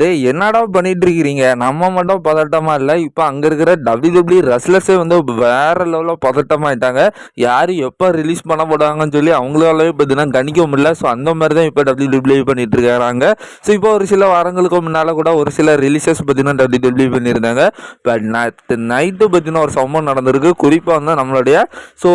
டே என்னடா பண்ணிட்டு இருக்கிறீங்க நம்ம மட்டும் பதட்டமா இல்லை. இப்போ அங்கே இருக்கிற டபிள்யூ ரெஸ்லர்ஸே வந்து வேற லெவலில் பதட்டமாயிட்டாங்க. யார் எப்போ ரிலீஸ் பண்ண போடாங்கன்னு சொல்லி அவங்களாலே பார்த்தீங்கன்னா கணிக்க முடியல. ஸோ அந்த மாதிரி தான் இப்போ டபிள்யூ பண்ணிட்டு இருக்காங்க ஸோ இப்போ ஒரு சில வாரங்களுக்கு முன்னால் கூட ஒரு சில ரிலீசஸ் பார்த்தீங்கன்னா டபிள்யூ பண்ணியிருந்தாங்க. பட் நேற்று நைட்டு பார்த்தீங்கன்னா ஒரு சம்பவம் நடந்திருக்கு. குறிப்பாக வந்து நம்மளுடைய ஸோ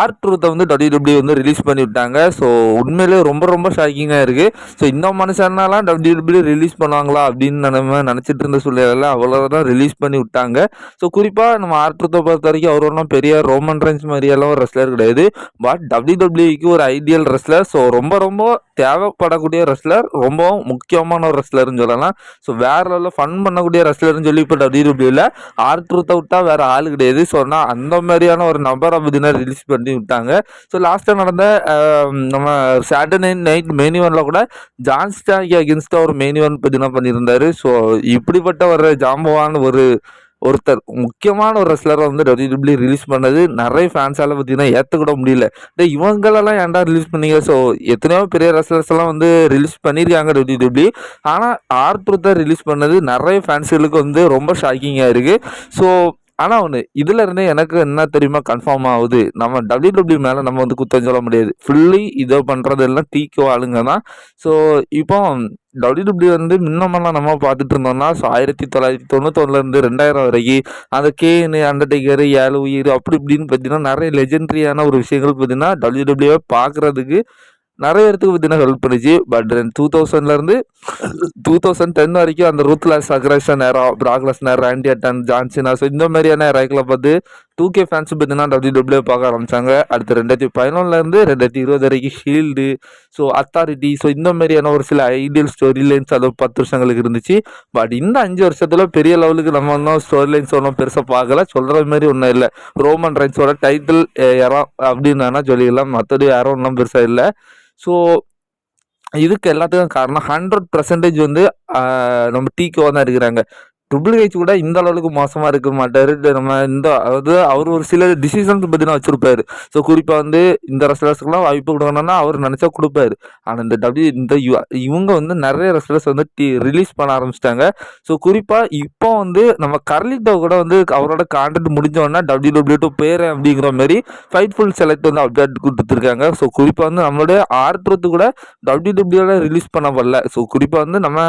ஆர்ட் ட்ரூத்தை வந்து டபிள்யூ வந்து ரிலீஸ் பண்ணி விட்டாங்க. ஸோ உண்மையிலேயே ரொம்ப ரொம்ப ஷாக்கிங்காக இருக்குது ஸோ இந்த மனுஷனாலாம் டபிள்யூ ரிலீஸ் பண்ணுவாங்க பண்ணுவாங்களா அப்படின்னு நம்ம நினச்சிட்டு இருந்த சூழ்நிலையில் அவ்வளோதான் ரிலீஸ் பண்ணி விட்டாங்க. ஸோ குறிப்பாக நம்ம ஆர்ட்ரத்தை பொறுத்த வரைக்கும் அவர் ஒன்றும் பெரிய ரோமன் ரேஞ்ச் மாதிரியெல்லாம் ஒரு ரெஸ்லர் கிடையாது. பட் டபிள்யூடபிள்யூக்கு ஒரு ஐடியல் ரெஸ்லர் ஸோ ரொம்ப ரொம்ப தேவைப்படக்கூடிய ரெஸ்லர் ரொம்ப முக்கியமான ஒரு ரெஸ்லர்னு சொல்லலாம். ஸோ வேற லெவலில் ஃபன் பண்ணக்கூடிய ரெஸ்லர்னு சொல்லி இப்போ டபிள்யூடபிள்யூவில் ஆர்ட்ருத்தை விட்டா வேறு ஆள் கிடையாது. ஸோ நான் அந்த மாதிரியான ஒரு நபரை பார்த்தீங்கன்னா ரிலீஸ் பண்ணி விட்டாங்க. ஸோ லாஸ்ட்டாக நடந்த நம்ம சாட்டர்டே நைட் மெயின் ஒனில் கூட ஜான்ஸ்டாக்கு அகேன்ஸ்டாக ஒரு மெயின் ஒன் பார்த்தீங்கன்னா பண்ணியிருந்தாரு. ஸோ இப்படிப்பட்ட ஒரு ஜாம்பவான் ஒரு ஒருத்தர் முக்கியமான ஒரு ரெஸ்லரை வந்து டபிள்யூடபிள்யூ ரிலீஸ் பண்ணது. நிறைய ஃபேன்ஸால் பார்த்தீங்கன்னா ஏற்றுக்கூட முடியல. இந்த இவங்களெல்லாம் ஏன்டா ரிலீஸ் பண்ணீங்க? ஸோ எத்தனையோ பெரிய ரெஸ்லர்ஸ் எல்லாம் வந்து ரிலீஸ் பண்ணியிருக்காங்க டபிள்யூடபிள்யூ ஆனால் ஆர்ட்ருத்தை ரிலீஸ் பண்ணது நிறைய ஃபேன்ஸுகளுக்கு வந்து ரொம்ப ஷாக்கிங்காக இருக்குது ஸோ ஆனால் ஒன்று இதில் இருந்தே எனக்கு என்ன தெரியுமா கன்ஃபார்ம் ஆகுது? நம்ம டபிள்யூடபிள்யூ மேலே நம்ம வந்து குத்தம் சொல்ல முடியாது. ஃபுல்லி இதை பண்ணுறது எல்லாம் தீக்கோ ஆளுங்க தான். ஸோ இப்போ டபிள்யூடபிள்யூ வந்து முன்னமெல்லாம் நம்ம பார்த்துட்டு இருந்தோம்னா ஸோ ஆயிரத்தி தொள்ளாயிரத்தி தொண்ணூத்தொன்னுலேருந்து ரெண்டாயிரம் வரைக்கும் அந்த கேனு அண்டர்டேக்கர் ஏழு உயிர் அப்படி இப்படின்னு பார்த்தீங்கன்னா நிறைய லெஜெண்டரியான ஒரு விஷயங்கள் பார்த்தீங்கன்னா டபிள்யூடபிள்யூவை பார்க்குறதுக்கு நிறைய இடத்துக்கு பார்த்தீங்கன்னா ஹெல்ப் பண்ணிச்சு. பட் டூ தௌசண்ட்லேருந்து டூ தௌசண்ட் டென் வரைக்கும் அந்த ரூத்லாஸ் அக்ரஷன் நேரம் பிராக்லஸ் நேரம் ஆண்டி அட்டன் ஜான்சினா ஸோ இந்த மாதிரியான ரேக்கில் பார்த்து டூ கே ஃபேன்ஸ் பார்த்தீங்கன்னா டபிள்யூ பார்க்க ஆரம்பிச்சாங்க. அடுத்து ரெண்டாயிரத்தி பதினொன்றுலேருந்து ரெண்டாயிரத்தி இருபது வரைக்கும் ஷீல்டு ஸோ அத்தாரிட்டி ஸோ இந்த மாதிரியான ஒரு சில ஐடியல் ஸ்டோரி லைன்ஸ் அது பத்து வருஷங்களுக்கு இருந்துச்சு. பட் இந்த அஞ்சு வருஷத்தில் பெரிய லெவலுக்கு நம்ம ஒன்றும் ஸ்டோரி லைன்ஸ் ஒன்றும் பெருசாக பார்க்கல. சொல்கிற மாதிரி ஒன்றும் இல்லை. ரோமன் ரைன்ஸோட டைட்டில் யாரோ அப்படின்னு வேணால் சொல்லிக்கலாம் மற்றபடி யாரும் ஒன்றும் பெருசாக இல்லை. ஸோ இதுக்கு எல்லாத்துக்கும் காரணம் ஹண்ட்ரட் பர்சன்டேஜ் வந்து நம்ம டீக்கோ தான் இருக்கிறாங்க ட்ரிபிள் ஹெச் கூட இந்த அளவுக்கு மோசமாக இருக்க மாட்டார். நம்ம இந்த அதாவது அவர் ஒரு சில டிசிஷன்ஸ் பற்றினா வச்சுருப்பார். ஸோ குறிப்பாக வந்து இந்த ரெஸ்லர்ஸ்க்குலாம் வாய்ப்பு கொடுக்கணும்னா அவர் நினச்சா கொடுப்பாரு. ஆனால் இந்த டபிள்யூ இந்த இவங்க வந்து நிறைய ரெஸ்லர்ஸ் வந்து டி ரிலீஸ் பண்ண ஆரம்பிச்சிட்டாங்க. ஸோ குறிப்பாக இப்போ வந்து நம்ம கர்லிட்டோ கூட வந்து அவரோட கான்ட்ராக்ட் முடிஞ்சோடனே டபிள்யூ டபிள்யூ டூ பேர் அப்படிங்கிற மாதிரி ஃபைட்ஃபுல் செலக்ட் வந்து அப்டேட் கொடுத்துருக்காங்க. ஸோ குறிப்பாக வந்து நம்மளுடைய ஆர்ட்ரத்து கூட டபிள்யூ டபிள்யூட ரிலீஸ் பண்ண வரல. ஸோ குறிப்பாக வந்து நம்ம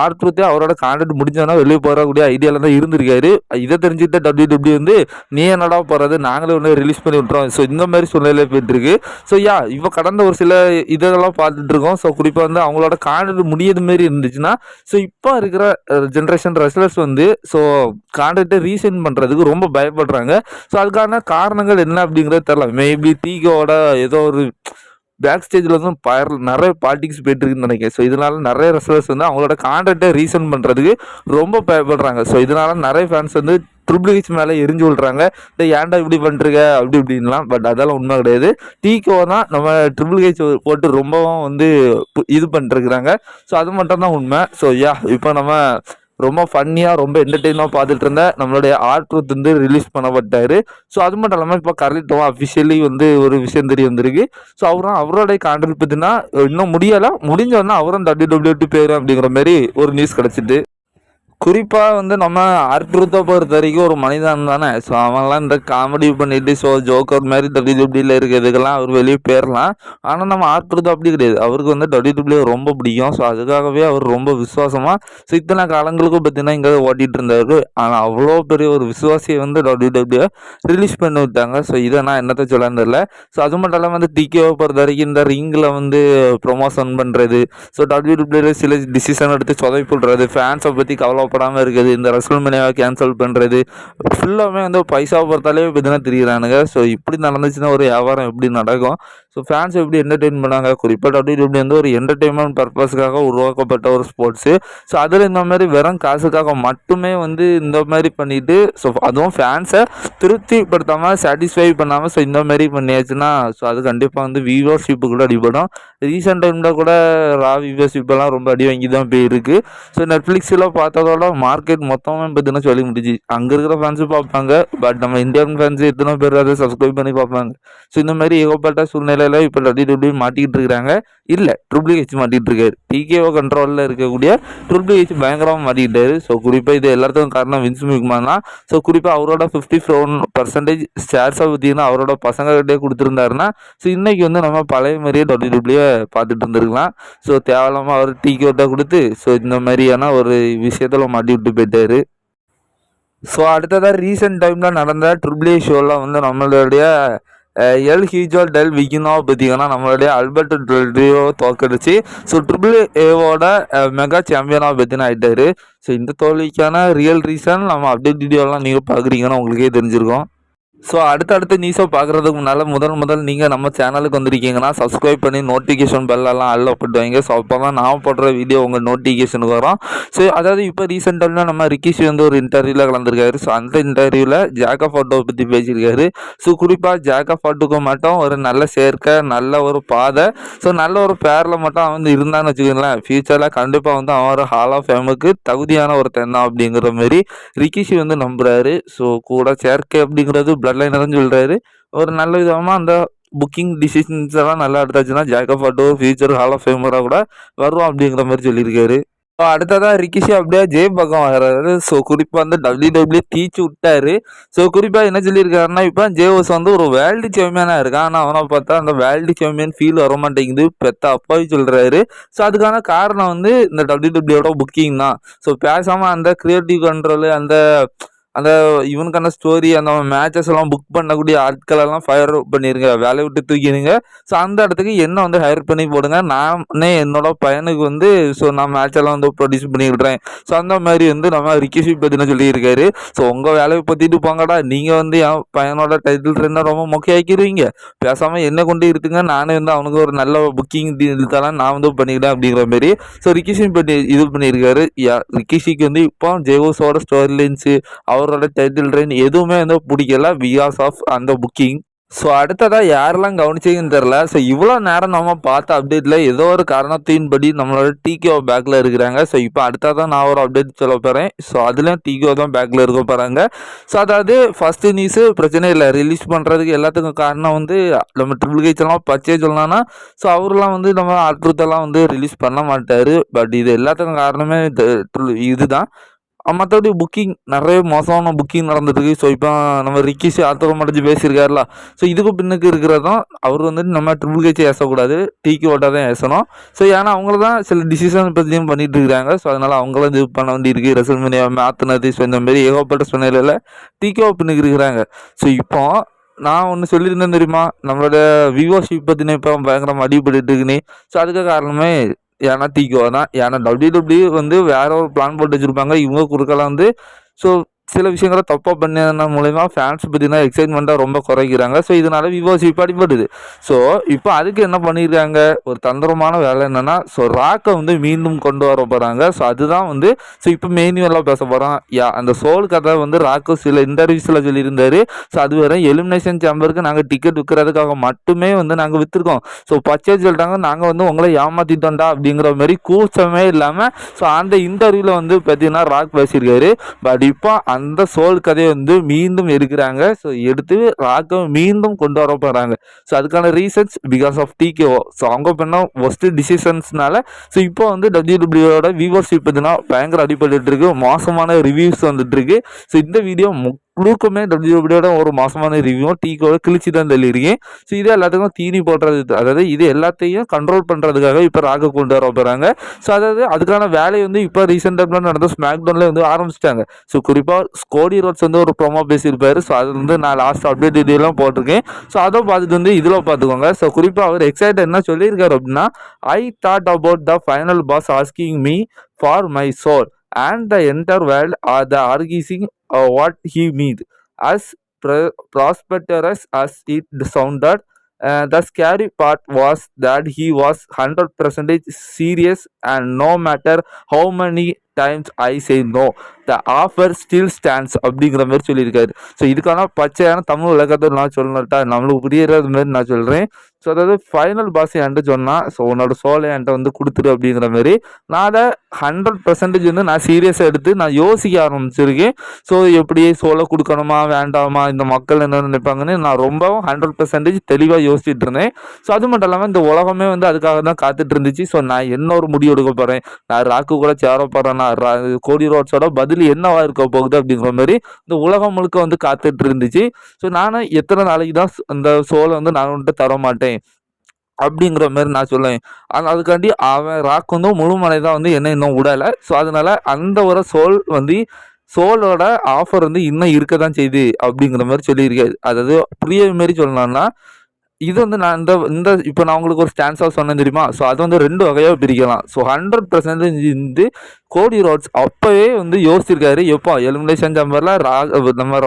ஆர்த்ருத்தே அவரோட கான்ட்ராக்ட் முடிஞ்சோன்னா வெளியே போகக்கூடிய ஐடியாவில் தான் இருந்திருக்காரு. இதை தெரிஞ்சுட்டு டபிள்யூ டபிள்யூ வந்து நீ என்னடா போகிறது நாங்களே ஒன்று ரிலீஸ் பண்ணி விட்றோம் ஸோ இந்த மாதிரி சூழ்நிலை போயிட்டுருக்கு. ஸோ யா இப்போ கடந்த ஒரு சில இதெல்லாம் பார்த்துட்டு இருக்கோம் ஸோ குறிப்பாக வந்து அவங்களோட கான்ட்ராக்ட் முடியது மாரி இருந்துச்சுன்னா ஸோ இப்போ இருக்கிற ஜென்ரேஷன் ரெஸ்லர்ஸ் வந்து ஸோ கான்ட்ராக்டை ரீசைன் பண்ணுறதுக்கு ரொம்ப பயப்படுறாங்க. ஸோ அதுக்கான காரணங்கள் என்ன அப்படிங்கிறது தெரில மேபி டீகோட ஏதோ ஒரு பேக் ஸ்டேஜில் வந்து பய- நிறைய பாலிடிக்ஸ் போயிட்டு இருக்குன்னு நினைக்கிறேன். ஸோ இதனால நிறைய ரெஸ்லர்ஸ் வந்து அவங்களோட கான்ட்ராக்டை ரீசன் பண்ணுறதுக்கு ரொம்ப பயப்படுறாங்க. ஸோ இதனால நிறைய ஃபேன்ஸ் வந்து ட்ரிபிள் ஹெச் மேலே எரிஞ்சு விட்றாங்க இந்த ஏன்டா இப்படி பண்ணுறீங்க அப்படி இப்படின்லாம் பட் அதெல்லாம் உண்மை கிடையாது. டீகோ தான் நம்ம ட்ரிபிள் ஹெச் போட்டு ரொம்பவும் வந்து இது பண்ணிருக்கிறாங்க. ஸோ அது மட்டும் தான் உண்மை. ஸோ யா இப்போ நம்ம ரொம்ப ஃபன்னியாக ரொம்ப என்டர்டெயினாக பார்த்துட்டு இருந்தேன் நம்மளுடைய ஆர்ட்ரூத் வந்து ரிலீஸ் பண்ணப்பட்டார். ஸோ அது மட்டும் இல்லாமல் இப்போ கரலிட்டோம் அஃபிஷியலி வந்து ஒரு விஷயம் தெரிய வந்திருக்கு. ஸோ அவரும் அவருடைய கான்ட்ராக்ட் பார்த்தீங்கன்னா இன்னும் முடியலை. முடிஞ்சோன்னா அவரும் டபிள்யூ டபிள்யூ போயிடும் அப்படிங்கிற மாதிரி ஒரு நியூஸ் கிடச்சிட்டு. குறிப்பாக வந்து நம்ம ஆர்ட்ரூத்தை பொறுத்த வரைக்கும் ஒரு மனிதன் தானே. ஸோ அவன்லாம் இந்த காமெடி பண்ணிட்டு ஸோ ஜோக்கர் மாதிரி டபிள்யூ டபிள்யூல இருக்கிறதுக்கெல்லாம் அவர் வெளியே போயிடலாம் ஆனால் நம்ம ஆர்ட்ரூத் அப்படி கிடையாது. அவருக்கு வந்து டபிள்யூ டபிள்யூ ரொம்ப பிடிக்கும். ஸோ அதுக்காகவே அவர் ரொம்ப விசுவாசமாக ஸோ இத்தனை காலங்களுக்கும் பார்த்தீங்கன்னா இங்கே ஓட்டிகிட்டு இருந்தாரு. ஆனால் அவ்வளோ பெரிய ஒரு விசுவாசியை வந்து டபிள்யூ டபிள்யூ ரிலீஸ் பண்ணி விட்டாங்க. ஸோ இதை நான் என்னத்தை சொல்லன்னு தெரியல. ஸோ அது மட்டும் இல்லாமல் வந்து டிகேவை பொறுத்த வரைக்கும் இந்த ரிங்கில் வந்து ப்ரொமோஷன் பண்ணுறது ஸோ டபிள்யூ டபிள்யூல சில டிசிஷன் எடுத்து சொதைப்புடுறது ஃபேன்ஸை பற்றி கவலைப்படாமல் இருக்குது. இந்த ரசல் ரசல்மனியாவை கேன்சல் பண்ணுறது ஃபுல்லாகவே வந்து பைசா பொறுத்தாலே பார்த்தீங்கன்னா தெரியுறானுங்க. ஸோ இப்படி நடந்துச்சுன்னா ஒரு வியாபாரம் எப்படி நடக்கும்? ஸோ ஃபேன்ஸ் எப்படி என்டர்டெயின் பண்ணாங்க? குறிப்பாக டபிள்யூ டபிள்யூ வந்து ஒரு என்டர்டெயின்மெண்ட் பர்பஸ்க்காக உருவாக்கப்பட்ட ஒரு ஸ்போர்ட்ஸு ஸோ அதில் இந்த மாதிரி வெறும் காசுக்காக மட்டுமே வந்து இந்த மாதிரி பண்ணிட்டு ஸோ அதுவும் ஃபேன்ஸை திருப்திப்படுத்தாமல் சாட்டிஸ்ஃபை பண்ணாமல் ஸோ இந்த மாதிரி பண்ணியாச்சுன்னா ஸோ அது கண்டிப்பாக வந்து வியூவர்ஷிப்பு கூட அடிபடும். ரீசெண்ட் டைமில் கூட ரா வியூவர்ஷிப் ரொம்ப அடி வாங்கி தான் போயிருக்கு. ஸோ நெட்ஃப்ளிக்ஸில் பார்த்ததோட மார்க்கெட் மொத்தமாக பார்த்தீங்கன்னா சொல்லி முடிஞ்சு அங்கே இருக்கிற ஃபேன்ஸும் பார்ப்பாங்க பட் நம்ம இந்தியன் ஃபேன்ஸ் எத்தனை பேர் அதை சப்ஸ்கிரைப் பண்ணி பார்ப்பாங்க? ஸோ இந்த மாதிரி ஏகப்பட்ட சூழ்நிலை வேலையில இப்போ டபிள்யூ டபிள்யூ மாட்டிக்கிட்டு இருக்கிறாங்க. இல்லை ட்ரிபிள் ஹெச் மாட்டிகிட்டு இருக்காரு. டிகேஓ கண்ட்ரோலில் இருக்கக்கூடிய ட்ரிபிள் ஹெச் பயங்கரமாக மாட்டிக்கிட்டாரு. ஸோ குறிப்பாக இது எல்லாத்துக்கும் காரணம் வின்ஸ் மிக்மான் தான் ஸோ குறிப்பாக அவரோட ஃபிஃப்டி ஃபோன் பர்சன்டேஜ் ஷேர்ஸை பார்த்தீங்கன்னா அவரோட பசங்கள்கிட்டே கொடுத்துருந்தாருன்னா ஸோ இன்றைக்கி வந்து நம்ம பழைய மாதிரியே டபிள்யூ டபிள்யூ பார்த்துட்டு இருந்திருக்கலாம். ஸோ தேவையில்லாமல் அவர் டிகேஓட்ட கொடுத்து ஸோ இந்த மாதிரியான ஒரு விஷயத்தில் மாட்டி விட்டு போயிட்டாரு. ஸோ அடுத்ததாக ரீசெண்ட் டைமில் நடந்த ட்ரிபிள் ஏ ஷோவில் வந்து நம்மளுடைய எல் ஹீஜோ டெல் விகினோ பார்த்தீங்கன்னா நம்மளுடைய அல்பர்ட் டெல்டியோ தோக்கடிச்சு ஸோ ட்ரிபிள் ஏவோட மெகா சாம்பியனாக பார்த்தீங்கன்னா ஆகிட்டாரு ஸோ இந்த தோல்விக்கான ரியல் ரீசன் நம்ம அப்டேட் வீடியோலாம் நீங்கள் பார்க்குறீங்கன்னு உங்களுக்கே தெரிஞ்சிருக்கும் ஸோ அடுத்தடுத்து நியூஸை பார்க்குறதுக்கு முன்னால் முதல் முதல் நீங்கள் நம்ம சேனலுக்கு வந்திருக்கீங்கன்னா சப்ஸ்கிரைப் பண்ணி நோட்டிஃபிகேஷன் பெல்லெல்லாம் அல்ல போட்டு வைங்க. ஸோ அப்போ தான் நான் போடுற வீடியோ உங்கள் நோட்டிஃபிகேஷனுக்கு வரும். ஸோ அதாவது இப்போ ரீசெண்டாக நம்ம ரிக்கிஷி வந்து ஒரு இன்டர்வியூவில் கலந்துருக்காரு. ஸோ அந்த இன்டர்வியூவில் ஜாக்கா ஃபோட்டோவை பற்றி பேசியிருக்காரு. ஸோ குறிப்பாக ஜாக்கா ஃபோட்டோக்கு மட்டும் ஒரு நல்ல சேர்க்கை நல்ல ஒரு பாதை. ஸோ நல்ல ஒரு பேரில் மட்டும் அவன் வந்து இருந்தான்னு வச்சுக்கோங்களேன். ஃப்யூச்சரில் கண்டிப்பாக வந்து அவன் ஒரு ஹால் ஆஃப் ஃபேமுக்கு தகுதியான ஒரு தென்னா அப்படிங்கிற மாதிரி ரிக்கிஷி வந்து நம்புகிறாரு ஸோ கூட சேர்க்கை அப்படிங்கிறது பிளட் லைனர்னு சொல்கிறாரு ஒரு நல்ல விதமாக அந்த புக்கிங் டிசிஷன்ஸ் எல்லாம் நல்லா எடுத்தாச்சுன்னா Jacob Fatu future hall of ஃபேமராக கூட வரும் அப்படிங்கிற மாதிரி சொல்லியிருக்காரு. ஸோ அடுத்ததாக ரிக்கிஷி அப்படியே ஜே பக்கம் வர்றாரு. ஸோ குறிப்பாக வந்து டபிள்யூ டபிள்யூ தீச்சு விட்டாரு. ஸோ குறிப்பாக என்ன சொல்லியிருக்காருன்னா இப்போ ஜேவஸ் வந்து ஒரு வேர்ல்டு சாம்பியனாக இருக்கான். ஆனால் அவனை பார்த்தா அந்த வேர்ல்டு சாம்பியன் ஃபீல் வர மாட்டேங்குது பெத்த அப்பாவி சொல்கிறாரு ஸோ அதுக்கான காரணம் வந்து இந்த டபிள்யூ டபிள்யூட புக்கிங் தான். ஸோ பேசாமல் அந்த கிரியேட்டிவ் கண்ட்ரோலு அந்த அந்த இவனுக்கான ஸ்டோரி அந்த மேட்சஸ் எல்லாம் புக் பண்ணக்கூடிய ஆட்கள் எல்லாம் ஃபயர் பண்ணிருங்க. வேலையை விட்டு தூக்கிடுங்க. ஸோ அந்த இடத்துக்கு என்ன வந்து ஹையர் பண்ணி போடுங்க? நானே என்னோட பையனுக்கு வந்து ஸோ நான் மேட்ச் எல்லாம் வந்து ப்ரொடியூஸ் பண்ணிக்கிட்டுறேன் ஸோ அந்த மாதிரி வந்து நம்ம ரிக்கிஷி பற்றின சொல்லியிருக்காரு. ஸோ உங்கள் வேலையை பற்றிட்டு போங்கடா. நீங்கள் வந்து என் பையனோட டைட்டில் இருந்தால் ரொம்ப முக்கியமாக்கிடுவீங்க பேசாமல் என்ன கொண்டு இருக்குங்க நானே வந்து அவனுக்கு ஒரு நல்ல புக்கிங் தரேன். நான் வந்து பண்ணிக்கிறேன் அப்படிங்கிற மாதிரி. ஸோ ரிக்கிஷி பண்ணி இது பண்ணியிருக்காரு. ரிக்கிஷிக்கு வந்து இப்போ ஜெயோஸோட ஸ்டோரி லைன்ஸு அவர் அவரோட டைட்டில் ட்ரெயின் எதுவுமே வந்து பிடிக்கல பிகாஸ் ஆஃப் அந்த புக்கிங் ஸோ அடுத்ததாக யாரெல்லாம் கவனிச்சிங்கன்னு தெரில ஸோ இவ்வளோ நேரம் நம்ம பார்த்த அப்டேட்டில் ஏதோ ஒரு காரணத்தின்படி நம்மளோட டிகோ பேக்கில் இருக்கிறாங்க. ஸோ இப்போ அடுத்ததாக நான் ஒரு அப்டேட் சொல்ல போகிறேன் ஸோ அதுலேயும் டிகோ தான் பேக்கில் இருக்க போகிறாங்க ஸோ அதாவது ஃபஸ்ட்டு நியூஸு பிரச்சனை இல்லை. ரிலீஸ் பண்ணுறதுக்கு எல்லாத்துக்கும் காரணம் வந்து நம்ம ட்ரிபிள் கேச்செல்லாம் பச்சே சொல்லலாம்னா ஸோ அவரெல்லாம் வந்து நம்ம அட்ருத்தெல்லாம் வந்து ரிலீஸ் பண்ண மாட்டார். பட் இது எல்லாத்துக்கும் காரணமே இதுதான் மற்றபடி புக்கிங் நிறைய மோசமான புக்கிங் நடந்துட்டுருக்கு ஸோ இப்போ நம்ம ரிக்கிஸ் ஆத்திரம் அடைஞ்சு பேசியிருக்காருல. ஸோ இதுக்கு பின்னுக்கு இருக்கிறது தான் அவர் வந்துட்டு நம்ம ட்ரிபிள் கேச்சை ஏசக்கூடாது டீக்கு ஓட்டாக தான் ஏசணும். ஸோ ஏன்னா அவங்கள தான் சில டிசிஷன் பற்றியும் பண்ணிட்டு இருக்கிறாங்க. ஸோ அதனால் அவங்களும் இது பண்ண வேண்டியிருக்கு. ரெசல் மணியை மாற்றினது ஸோ இந்த மாதிரி ஏகப்பட்ட சூழ்நிலையில் டீக்கோ பின்னுக்கு இருக்கிறாங்க. ஸோ இப்போ நான் ஒன்று சொல்லியிருந்தேன் தெரியுமா? நம்மளோட விவோஷிப் பற்றின இப்போ பயங்கரமாக அடிபட்டு இருக்குன்னு. ஸோ அதுக்கு காரணமே ஏன்னா டிகோ தான் ஏன்னா டபிள்யூ டபிள்யூ வந்து வேற ஒரு பிளான் போட்டு வச்சுருப்பாங்க. இவங்க குறுக்கெல்லாம் வந்து ஸோ சில விஷயங்களை தப்பாக பண்ண மூலயமா ஃபேன்ஸ் பார்த்தீங்கன்னா எக்ஸைட்மெண்ட்டாக ரொம்ப குறைக்கிறாங்க. ஸோ இதனால் விவோஸ் அடிபடுது. ஸோ இப்போ அதுக்கு என்ன பண்ணியிருக்காங்க ஒரு தந்திரமான வேலை என்னென்னா ஸோ ராக்கை வந்து மீண்டும் கொண்டு வர போகிறாங்க ஸோ அதுதான் வந்து ஸோ இப்போ மெயின்யூலாம் பேச போகிறோம் யா அந்த சோல் கதை வந்து ராக்கு சில இன்டர்வியூஸில் சொல்லியிருந்தார். ஸோ அது வரை எலிமினேஷன் சேம்பருக்கு நாங்கள் டிக்கெட் விற்கிறதுக்காக மட்டுமே வந்து நாங்கள் விற்றுருக்கோம் ஸோ பச்சை சொல்லிட்டாங்க நாங்கள் வந்து உங்களை ஏமாற்றிட்டோம்டா அப்படிங்கிற மாதிரி கூச்சமே இல்லாமல் ஸோ அந்த இன்டர்வியூவில் வந்து பார்த்தீங்கன்னா ராக் பேசியிருக்காரு. பட் இப்போ அந்த அந்த சோல் கதையை வந்து மீண்டும் எடுக்கிறாங்க. ஸோ எடுத்து ராக்கை மீண்டும் கொண்டு வர போகிறாங்க ஸோ அதுக்கான reasons because of TKO so அவங்க பண்ண ஒஸ்ட் டிசிஷன்ஸ்னால ஸோ இப்போ வந்து டபிள்யூடபிள்யூட வியூவர்ஷிப் பார்த்தீங்கன்னா பயங்கர அடிப்பட்டு இருக்கு. மோசமான ரிவ்யூஸ் வந்துட்டு இருக்கு. ஸோ இந்த வீடியோ முழுக்குமே டபிள்யூபிடியோட ஒரு மாசமான ரிவ்யூவும் டீக்கோட கிழிச்சு தான் தள்ளியிருக்கேன். ஸோ இது எல்லாத்துக்கும் தீனி போடுறது அதாவது இது எல்லாத்தையும் கண்ட்ரோல் பண்ணுறதுக்காக இப்போ ராக கொண்டு வர போகிறாங்க ஸோ அதாவது அதுக்கான வேலையை வந்து இப்போ ரீசெண்டாக நடந்த ஸ்மாக் டவுனில் வந்து ஆரம்பிச்சிட்டாங்க. ஸோ குறிப்பாக ஸ்கோடி ரோட்ஸ் வந்து ஒரு ப்ரொமோ பேசியிருப்பார். ஸோ அது வந்து நான் லாஸ்ட் அப்டேட் இதெல்லாம் போட்டிருக்கேன். ஸோ அதை பார்த்துட்டு வந்து இதில் பார்த்துக்கோங்க. ஸோ குறிப்பாக அவர் எக்ஸைட் என்ன சொல்லியிருக்காரு அப்படின்னா I thought about the final boss asking me for my soul and the entire world are the arcing what he means. As prosperous as it sounded, uh, the scary part was that he was 100% serious and no matter how many times I say no the offer still stands அப்படிங்கிற மாதிரி சொல்லியிருக்காரு. So இதுக்கான பச்சையான தமிழ் விளக்கத்தை நான் சொல்லட்டா நம்மளுக்கு புரியுறது மாதிரி நான் சொல்கிறேன் ஸோ அதாவது ஃபைனல் பாஸ் என்கிட்ட சொன்னால் ஸோ உன்னோட சோலை என்கிட்ட வந்து கொடுத்துரு அப்படிங்கிற மாதிரி. நான் அதை ஹண்ட்ரட் பர்சன்டேஜ் வந்து நான் சீரியஸாக எடுத்து நான் யோசிக்க ஆரம்பிச்சிருக்கேன். ஸோ எப்படி சோலை கொடுக்கணுமா வேண்டாமா இந்த மக்கள் என்ன நினைப்பாங்கன்னு நான் ரொம்பவும் ஹண்ட்ரட் பர்சன்டேஜ் தெளிவாக யோசிச்சுட்டு இருந்தேன். ஸோ அது மட்டும் இல்லாமல் இந்த உலகமே வந்து அதுக்காக தான் காத்துட்டு இருந்துச்சு. ஸோ நான் என்ன ஒரு முடிவு எடுக்க போகிறேன் நான் ராக்கு கூட சேர போகிறேன் நான் கோடி ரோட்ஸோட பதில் என்னவா இருக்க போகுது அப்படிங்கிற மாதிரி இந்த உலகம் முழுக்க வந்து காத்துட்டு இருந்துச்சு. ஸோ நானும் எத்தனை நாளைக்கு தான் அந்த சோலை வந்து நான் வந்துட்டு தர மாட்டேன் அப்படிங்கிற மாதிரி நான் சொல்லுவேன். அதுக்காண்டி அவன் ராக் வந்து முழுமலை தான் வந்து என்ன இன்னும் விடலை ஸோ அதனால அந்த ஒரு சோல் வந்து சோலோட ஆஃபர் வந்து இன்னும் இருக்க தான் செய்யுது அப்படிங்கிற மாதிரி சொல்லியிருக்காரு அதாவது புரிய மாரி சொல்லலாம்னா இது வந்து நான் இந்த இந்த இப்போ நான் உங்களுக்கு ஒரு ஸ்டான்ஸாக சொன்னேன் தெரியுமா? ஸோ அது வந்து ரெண்டு வகையாக பிரிக்கலாம். ஸோ ஹண்ட்ரட் பர்சன்டேஜ் வந்து கோடி ரோட்ஸ். அப்போவே வந்து யோசிச்சிருக்காரு எப்போ எலிமினேஷன் சாம்பரில் ரா நம்ம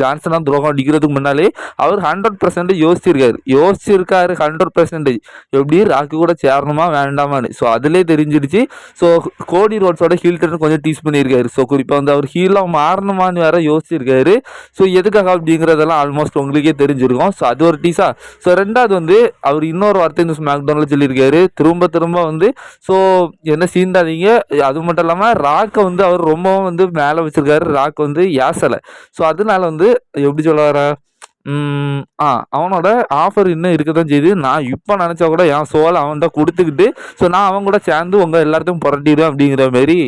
ஜான்சனாக துரோகம் அடிக்கிறதுக்கு முன்னாலே அவர் ஹண்ட்ரட் பர்சன்டேஜ் யோசிச்சிருக்காரு. யோசிச்சிருக்காரு ஹண்ட்ரட் பர்சன்டேஜ் எப்படி ராக்கு கூட சேரணுமா வேண்டாமான்னு. ஸோ அதிலே தெரிஞ்சிருச்சு ஸோ கோடி ரோட்ஸோட ஹீல் டர்ன் கொஞ்சம் டீஸ் பண்ணியிருக்காரு. ஸோ குறிப்பாக வந்து அவர் ஹீலாக மாறணுமான்னு வேற யோசிச்சிருக்காரு. ஸோ எதுக்காக அப்படிங்கிறதெல்லாம் ஆல்மோஸ்ட் உங்களுக்கே தெரிஞ்சிருக்கும். ஸோ அது ஒரு டீஸா ஸோ ரெண்டாவது வந்து அவர் இன்னொரு வார்த்தை இந்த ஸ்மாக்டவுனில் சொல்லியிருக்காரு. திரும்ப திரும்ப வந்து ஸோ என்ன சீண்டாதீங்க. அது மட்டும் இல்லாமல் ராக்கை வந்து அவர் ரொம்பவும் வந்து மேலே வச்சிருக்காரு. ராக் வந்து ஏசலை. ஸோ அதனால வந்து எப்படி சொல்ல வர? ஆ அவனோட ஆஃபர் இன்னும் இருக்க தான் செய்யுது நான் இப்போ நினச்சா கூட என் சோலை அவன்கிட்ட கொடுத்துக்கிட்டு ஸோ நான் அவன் கூட சேர்ந்து உங்கள் எல்லாத்தையும் புரட்டிடுவேன் அப்படிங்கிற மாரி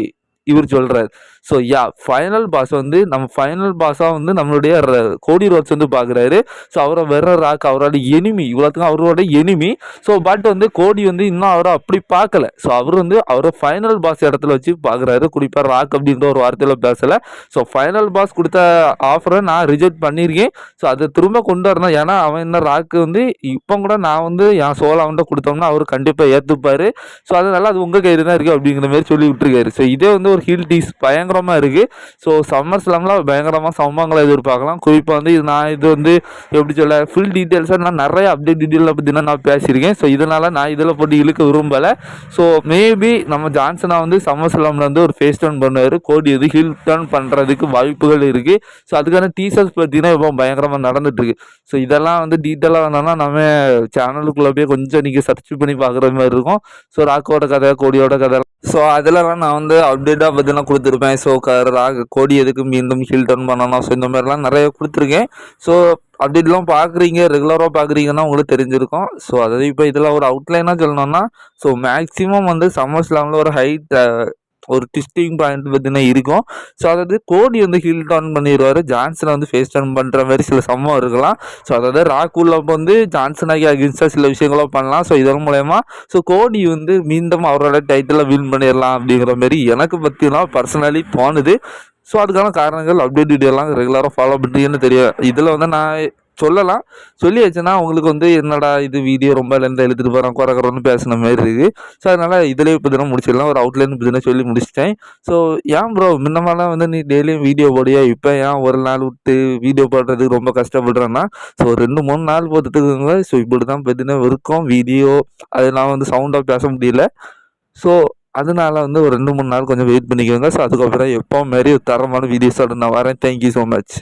இவர் சொல்கிறார் ஸோ யா ஃபைனல் பாஸ் வந்து நம்ம ஃபைனல் பாஸாக வந்து நம்மளுடைய கோடி ரோட்ஸ் வந்து பார்க்குறாரு ஸோ அவரை வெற ராக் அவரோட எனிமி இவ்வளோத்துக்கும் அவரோட எனிமி ஸோ பட் வந்து கோடி வந்து இன்னும் அவரை அப்படி பார்க்கல ஸோ அவர் வந்து அவரை ஃபைனல் பாஸ் இடத்துல வச்சு பார்க்குறாரு குறிப்பாக ராக் அப்படின்ற ஒரு வார்த்தையில் பேசலை. ஸோ ஃபைனல் பாஸ் கொடுத்த ஆஃபரை நான் ரிஜெக்ட் பண்ணியிருக்கேன் ஸோ அதை திரும்ப கொண்டு வரணும். ஏன்னா அவன் என்ன ராக்கு வந்து இப்போ கூட நான் வந்து என் சோலை அவன்கிட்ட கொடுத்தோம்னா அவர் கண்டிப்பாக ஏற்றுப்பார் ஸோ அதனால அது உங்கள் கையில் தான் இருக்குது அப்படிங்கிற மாதிரி சொல்லி விட்டுருக்காரு. ஸோ இதே வந்து ஒரு ஹில் டீஸ் பயங்கர பயங்கரமாக இருக்குது ஸோ சம்மர் ஸ்லாமில் பயங்கரமாக சம்பவங்களை எதிர்பார்க்கலாம். குறிப்பாக வந்து இது நான் இது வந்து எப்படி சொல்ல ஃபுல் டீட்டெயில்ஸாக நான் நிறைய அப்டேட் டீட்டெயிலில் பற்றினா நான் பேசியிருக்கேன். ஸோ இதனால் நான் இதில் போட்டு இழுக்க விரும்பலை. ஸோ மேபி நம்ம ஜான்சனாக வந்து சம்மர் ஸ்லாமில் வந்து ஒரு ஃபேஸ் டர்ன் பண்ணுவார். கோடி இது ஹில் டர்ன் பண்ணுறதுக்கு வாய்ப்புகள் இருக்குது ஸோ அதுக்கான டீசர்ஸ் பார்த்தீங்கன்னா இப்போ பயங்கரமாக நடந்துட்டுருக்கு ஸோ இதெல்லாம் வந்து டீட்டெயிலாக வேணாம்னா நம்ம சேனலுக்குள்ளே போய் கொஞ்சம் நீங்கள் சர்ச் பண்ணி பார்க்குற மாதிரி இருக்கும். ஸோ ராக்கோட கதை கோடியோட கதை ஸோ அதிலலாம் நான் வந்து அப்டேட்டாக பார்த்தீங்கன்னா கொடுத்துருப்பேன். ஸோ ராக கோடி எதுக்கு மீண்டும் ஹில் டர்ன் பண்ணணும்? ஸோ இந்த மாதிரிலாம் நிறைய கொடுத்துருக்கேன். ஸோ அப்டேட்லாம் பார்க்குறீங்க ரெகுலராக பார்க்குறீங்கன்னா உங்களுக்கு தெரிஞ்சிருக்கும். ஸோ அதாவது இப்போ இதில் ஒரு அவுட்லைனாக சொல்லணும்னா ஸோ மேக்ஸிமம் வந்து சம்மர் ஸ்லாமில் ஒரு ஹைட் ஒரு டிஸ்டிங் பாயிண்ட் பார்த்தீங்கன்னா இருக்கும். ஸோ அதாவது கோடி வந்து ஹில் டர்ன் பண்ணிடுவார் ஜான்சனை வந்து ஃபேஸ் டர்ன் பண்ணுற மாதிரி சில சம்பவம் இருக்கலாம். ஸோ அதாவது ராக்குள்ள வந்து ஜான்சனாகி அகின்ஸ்டாக சில விஷயங்களும் பண்ணலாம். ஸோ இதன் மூலயமா ஸோ கோடி வந்து மீண்டும் அவரோட டைட்டில் வின் பண்ணிடலாம் அப்படிங்கிற மாதிரி எனக்கு பற்றினா பர்சனலி தோணுது. ஸோ அதுக்கான காரணங்கள் அப்டேட் வீடியோலாம் ரெகுலராக ஃபாலோ பண்ணுறீங்கன்னு தெரியும் இதில் வந்து நான் சொல்லலாம். சொல்லியாச்சுன்னா அவங்களுக்கு வந்து என்னடா இது வீடியோ ரொம்ப லென்த் எழுதிட்டு போகிறோம் குறக்குறோன்னு பேசின மாதிரி இருக்குது ஸோ அதனால் இதிலே இப்போ தினம் முடிச்சிடலாம். ஒரு அவுட்லைன் இப்போ தினம் சொல்லி முடிச்சிட்டேன். ஸோ ஏன் ப்ரோ முன்னமெல்லாம் வந்து நீ டெய்லியும் வீடியோ போடியா இப்போ ஏன் ஒரு நாள் விட்டு வீடியோ போடுறதுக்கு ரொம்ப கஷ்டப்படுறேன்னா ஸோ ரெண்டு மூணு நாள் போட்டுட்டுங்க ஸோ இப்படி தான் பார்த்தீங்கன்னா இருக்கும். வீடியோ அது நான் வந்து சவுண்டாக பேச முடியல. ஸோ அதனால வந்து ஒரு ரெண்டு மூணு நாள் கொஞ்சம் வெயிட் பண்ணிக்கோங்க. ஸோ அதுக்கப்புறம் எப்போ மாரி தரமான வீடியோஸோட நான் வரேன். Thank you so much